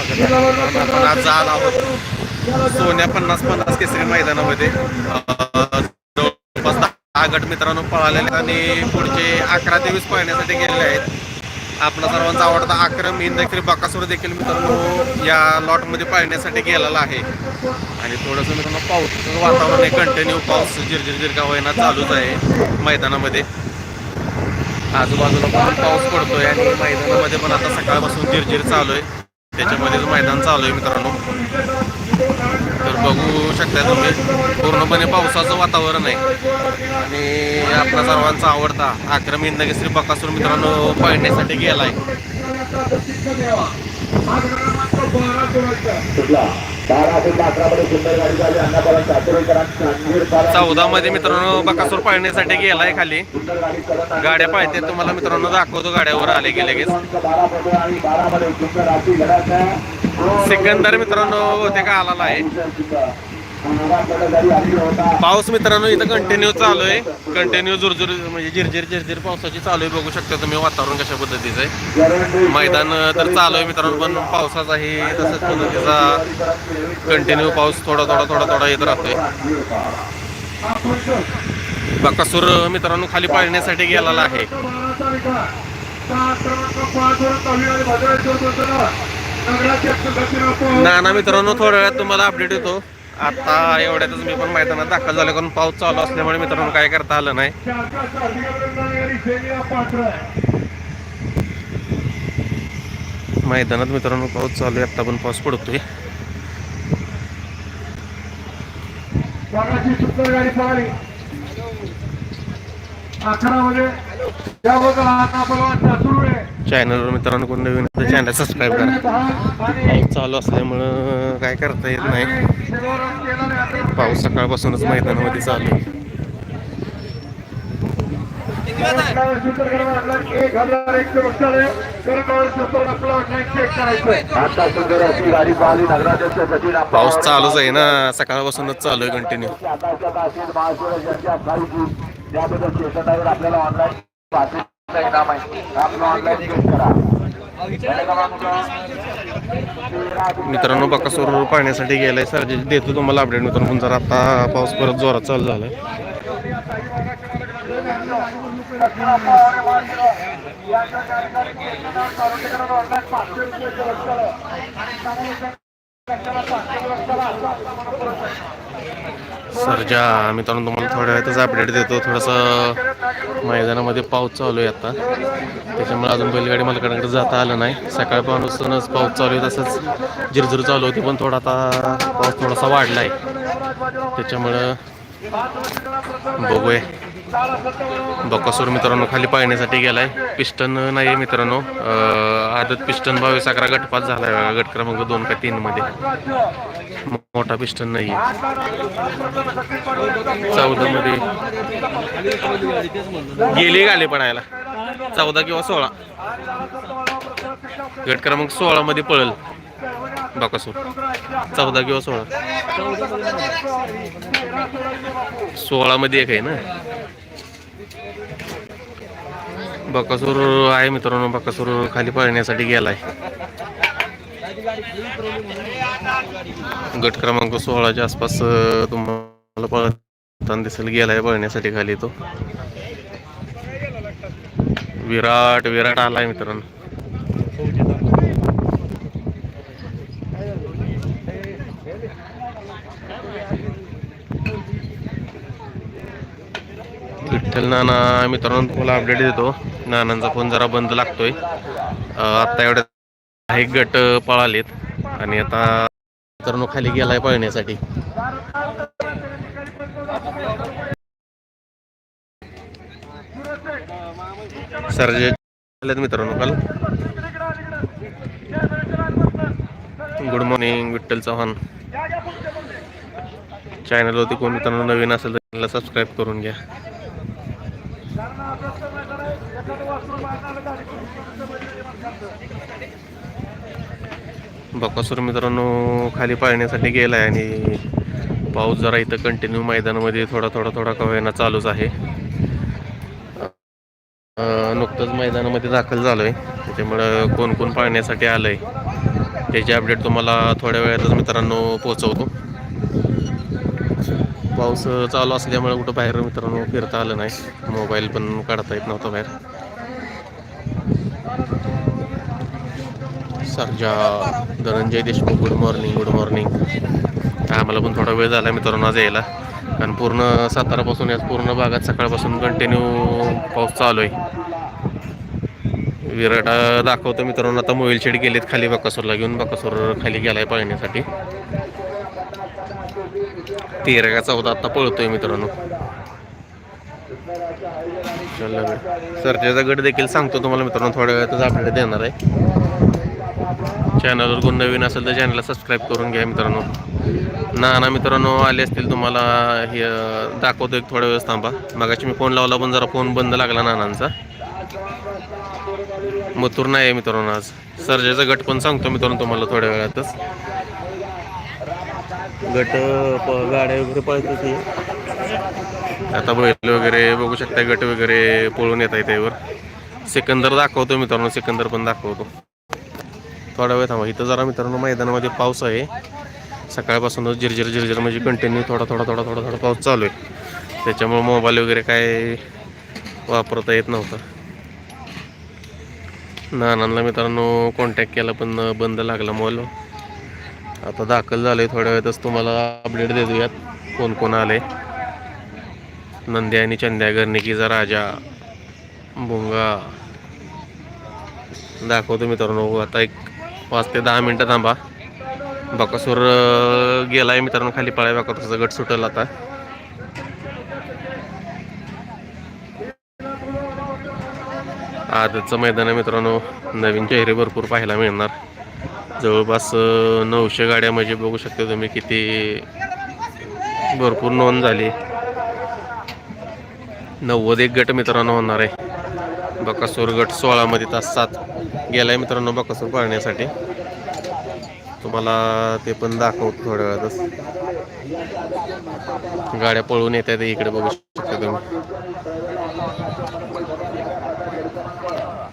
स्वागत आपण आज आला आहोत सोन्या पन्नास पन्नास केसरी मैदानामध्ये. जवळपास दहा गट मित्रांनो पळालेले आणि पुढचे अकरा ते वीस पळण्यासाठी गेलेले आहेत. आपला सर्वांचा आवडता आक्रम हिंद देखील बाकासूर देखील मित्रांनो या लॉटमध्ये पाळण्यासाठी गेलेला आहे. आणि थोडंसं मित्रांनो पाऊस वातावरण आहे. कंटिन्यू पाऊस झिरझिर झिरका होईना चालूच आहे मैदानामध्ये. आजूबाजूला पण पाऊस पडतोय आणि मैदानामध्ये पण आता सकाळपासून झिरझिर चालू आहे. त्याच्यामध्येच मैदान चालू आहे मित्रांनो तर बघू शकता तुम्ही पूर्णपणे पावसाचं वातावरण आहे. आणि आपला सर्वांचा आवडता आक्रम इंदगेश्री बकासूर मित्रांनो पाहण्यासाठी गेला आहे चौदा मध्ये मित्रांनो बकासूर पाळण्यासाठी गेलाय खाली. गाड्या पाळते तुम्हाला मित्रांनो दाखवतो गाड्यावर आले गेले लगेच. सिकंदर मित्रांनो ते का आलेला आहे. पाऊस मित्रांनो इथं कंटिन्यू चालू आहे. कंटिन्यू जुरजुर म्हणजे झिरझिर झिरझिर पावसाची चालू आहे. बघू शकता तुम्ही वातावरण कशा पद्धतीचं आहे. मैदान तर चालू आहे मित्रांनो पण पावसाचाही तसंच पद्धतीचा कंटिन्यू पाऊस थोडा थोडा थोडा थोडा येत राहतोय. बकासूर मित्रांनो खाली पाळण्यासाठी गेलेला आहे. नाना मित्रांनो थोड्या वेळात तुम्हाला अपडेट येतो. आता एवढ्यातच मी पण मैदानात दाखल झालो कारण पाऊस चालू असल्यामुळे मित्रांनो काय करता आलं नाही. मैदानात मित्रांनो पाऊस चालू आहे आता पण पाऊस पडतोय. गाडी पळाली अकरा मध्ये त्या बघा आता आपण सुरू आहे चॅनलवर मित्रांनो कोण नवीन चॅनल सबस्क्राईब करा. पाऊस चालू असल्यामुळं काय करता येत नाही. पाऊस सकाळपासूनच मैदानामध्ये चालू पाऊस चालूच आहे ना. सकाळपासूनच चालू आहे कंटिन्यू त्याबद्दल स्टेशनवर आपल्याला ऑनलाईन पासिंगचा इनाम आहे आपलं ऑनलाईन चेक करा. मित्रांनो बकासूर पाहण्यासाठी गेलाय. सर देतो तुम्हाला अपडेट मित्रांनो जर आता पाऊस परत जोरात चालू झालाय. सरजा मित्रांनो तुम्हाला थोड्या वेळातच अपडेट देतो. थोडंसं मैदानामध्ये पाऊस चालू आहे आता. त्याच्यामुळे अजून बैलगाडी मालकांकडे जाता आलं नाही. सकाळपासूनच पाऊस चालू आहे तसंच झिरझिर चालू होती पण थोडा आता पाऊस थोडासा वाढला आहे त्याच्यामुळं बघूया. बकासूर मित्रांनो खाली पाहण्यासाठी गेलाय. पिस्टन नाही आहे मित्रांनो आदत पिस्टन बावीस अकरा गटपात झालाय. गट क्रमांक दोन का तीन मध्ये. मोठा पिस्टन नाही चौदा मध्ये. गेली गाले पडायला. चौदा किंवा सोळा. गट क्रमांक सोळा मध्ये पळल. बकासूर. चौदा किंवा सोळा. सोळा मध्ये एक आहे ना? बकासूर आहे मित्रांनो बकासूर खाली पळण्यासाठी गेलाय. गट क्रमांक सोळाच्या आसपास तुम्हाला पळताना दिसेल गेलाय पळण्यासाठी खाली तो. विराट विराट आलाय मित्रांनो. विठ्ठल नाना मित्रांनो तुम्हाला अपडेट देतो. नानांचा फोन जरा बंद लागतोय. आता आत्ता एवढ्या एक गट पळालेत. आणि आता मित्रांनो खाली गेलाय पळण्यासाठी. सरजे मित्रांनो काल. Good morning Vitthal Chavan. चॅनलवरती कोण मित्रांनो नवीन असेल तर चॅनलला सबस्क्राईब करून घ्या. बकासूर मित्रांनो खाली पाळण्यासाठी गेला आहे आणि पाऊस जरा इथं कंटिन्यू मैदानामध्ये थोडा थोडा थोडा का चालूच आहे. नुकतंच मैदानामध्ये दाखल झालोय. त्याच्यामुळं कोण कोण पाळण्यासाठी आलं आहे त्याची अपडेट तुम्हाला थोड्या वेळातच मित्रांनो पोहोचवतो. पाऊस चालू असल्यामुळे कुठं बाहेर मित्रांनो फिरता आलं नाही. मोबाईल पण काढता येत नव्हता बाहेर. Sarja Dhananjay Deshmukh good morning good morning आम्हाला पण थोडा वेळ झाला मित्रांनो आज यायला. कारण पूर्ण सातारापासून याच पूर्ण भागात सकाळपासून कंटिन्यू पाऊस चालू आहे. विराट दाखवतो मित्रांनो आता मोबाईल शेड गेलेत खाली बकासूरला घेऊन. बकासूर खाली गेलाय पाहण्यासाठी. तेरा का चौदा आता पळतोय मित्रांनो. चला सरजेचा गट देखील सांगतो तुम्हाला मित्रांनो थोड्या वेळातच अपडेट देणार आहे. चॅनलवर कोण नवीन असेल तर चॅनलला सबस्क्राईब करून घ्या मित्रांनो. ना ना मित्रांनो आले असतील तुम्हाला हे दाखवतो एक थोड्या वेळेस थांबा. मगाशी मी फोन लावला पण जरा फोन बंद लागला नानांचा. मथुर नाही आहे मित्रांनो आज. सर्जेचा गट पण सांगतो मित्रांनो तुम्हाला थोड्या वेळातच. गट प- गाड्या वगैरे पळत होती. आता बैल वगैरे बघू शकता गट वगैरे पळून येत आहे त्यावर सिकंदर दाखवतो मित्रांनो सिकंदर पण दाखवतो. थोडा वेळ थांबा इथं जरा मित्रांनो मैदानामध्ये पाऊस आहे. सकाळपासूनच झिरझिर झिरझिर म्हणजे कंटिन्यू थोडा थोडा थोडा थोडा थोडा पाऊस चालू आहे. त्याच्यामुळे मोबाईल वगैरे काय वापरता येत नव्हता. नानांना मित्रांनो कॉन्टॅक्ट केला पण बंद लागला मोबाईल आता दाखल झाले थोड्या वेळातच तुम्हाला अपडेट देऊयात कोण कोण आले. नंद्या आणि चंद्या गर्निकीचा राजा भुंगा दाखवतो मित्रांनो आता एक पाच ते दहा मिनटं थांबा. बकासूर गेला गेलाय मित्रांनो खाली पळाय बकासूरचा गट सुटल आता. आजचं मैदान आहे मित्रांनो नवीन चेहरे भरपूर पाहायला मिळणार. जवळपास नऊशे गाड्या म्हणजे बघू शकता तुम्ही किती भरपूर नोंद झाली. नव्वद एक गट मित्रांनो होणार आहे. बकासूर गट सोळामध्ये तास सात गेलाय मित्रांनो बकासूर पाळण्यासाठी. तुम्हाला ते पण दाखवतो थोड्या वेळातच. गाड्या पळून येत आहेत इकडे बघू शकता तुम्ही.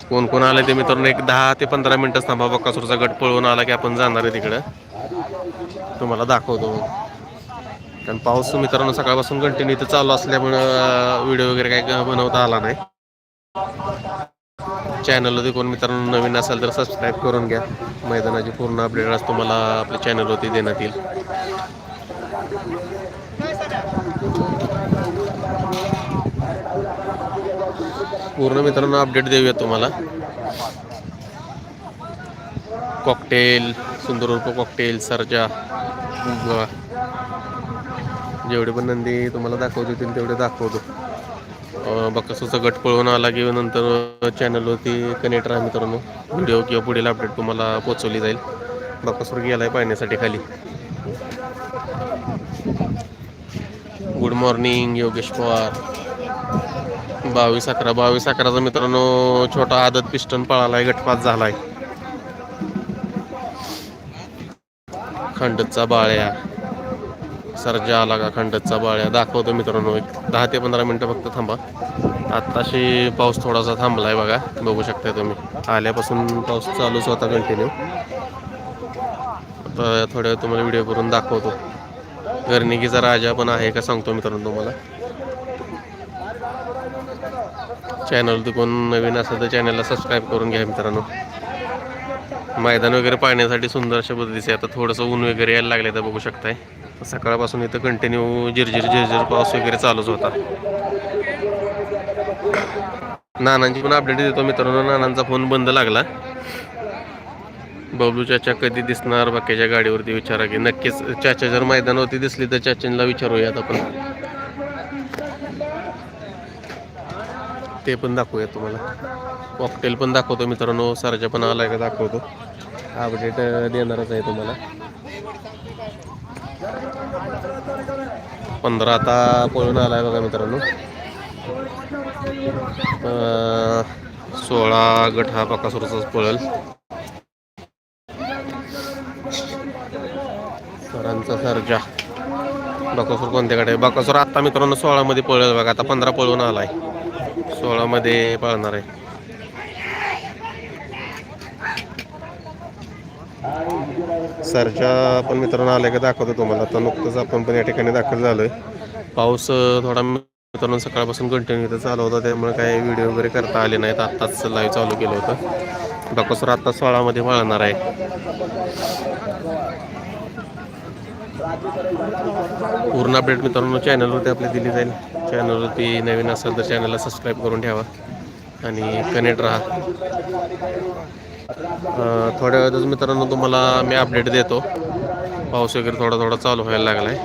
कोण कोण आलं ते मित्रांनो एक दहा ते पंधरा मिनिटं थांबा बक्कासूरचा गट पळून आला की आपण जाणार आहे तिकडं. तुम्हाला दाखवतो. कारण पाऊस मित्रांनो सकाळपासून कंटिन्यू इथं चालू असल्यामुळं व्हिडिओ वगैरे काय बनवता आला नाही. चॅनलवरती कोण मित्रांनो नवीन असाल तर सबस्क्राईब करून घ्या. मैदानाची पूर्ण अपडेट आज तुम्हाला आपल्या चॅनलवरती देण्यात येईल. पूर्ण मित्रांनो अपडेट देऊया तुम्हाला. कॉकटेल सुंदर उर्फ कॉकटेल सरजा जेवढे पण नंदी तुम्हाला दाखवत होतील तेवढे दाखवतो. अं, गट पळून आला की नंतर चॅनलवरती कनेक्ट राहा मित्रांनो. व्हिडिओ किंवा पुढील अपडेट तुम्हाला पोचवली जाईल. बकासूर गेलाय पाहण्यासाठी खाली. Good morning Yogesh Pawar. बावीस अकरा बावीस अकराचा मित्रांनो छोटा आदत पिस्टन पळालाय गटपात झालाय. खंडचा बाळ्या. सरजा आला का खंडचा बाळ्या? दाखवतो मित्रांनो एक दहा ते पंधरा मिनटं फक्त थांबा. आत्ताशी पाऊस थोडासा थांबलाय बघा बघू शकता तुम्ही. आल्यापासून पाऊस चालूच होता कंटिन्यू आता थोड्या तुम्हाला व्हिडिओ करून दाखवतो. गर्निकीचा राजा पण आहे का सांगतो मित्रांनो तुम्हाला. चॅनल कोण नवीन असेल तर चॅनलला सबस्क्राईब करून घ्या मित्रांनो. मैदान वगैरे पाहण्यासाठी सुंदर अशा पद्धतीचे आता थोडंसं ऊन वगैरे यायला लागले तर बघू शकताय. सकाळपासून इथं कंटिन्यू झिरझिर झिरझिर पाऊस वगैरे चालूच होता. नानांची पण अपडेट देतो मित्रांनो. नानांचा फोन बंद लागला. बबलू चाचा कधी दिसणार? बाकीच्या गाडीवरती विचारा की. नक्कीच चाचा जर मैदानावरती दिसली तर चाचांना विचारूयात आपण. ते पण दाखवूया तुम्हाला. कॉकटेल पण दाखवतो मित्रांनो. सरजा पण आला का दाखवतो. अपडेट देणारच आहे तुम्हाला. पंधरा आता पळून आहे बघा मित्रांनो. सोळा गट हा बकासूरचाच पळल. सरांचा सरजा. बकासूर कोणत्या गाडी बकासूर आता मित्रांनो सोळामध्ये पळेल बघा. आता पंधरा पळून आहे सोळामध्ये पाळणार आहे. सरच्या पण मित्रांनो आले का दाखवतो तुम्हाला. आता नुकतंच आपण पण या ठिकाणी दाखल झालोय. पाऊस थोडा मित्रांनो सकाळपासून कंटिन्यू इथं चालू होता. त्यामुळे काही व्हिडिओ वगैरे करता आले नाहीत. आत्ताच लाईव्ह चालू केलं होतं. बाकोसर आत्ता सोळामध्ये वळणार आहे. पूर्ण अपडेट मित्रांनो चॅनलवरती आपली दिली जाईल. चॅनलवरती नवीन असेल तर चॅनलला सबस्क्राईब करून ठेवा आणि कनेक्ट राहा. थोड्या वेळातच मित्रांनो तुम्हाला मी अपडेट देतो. पाऊस वगैरे थोडा थोडा चालू व्हायला लागला आहे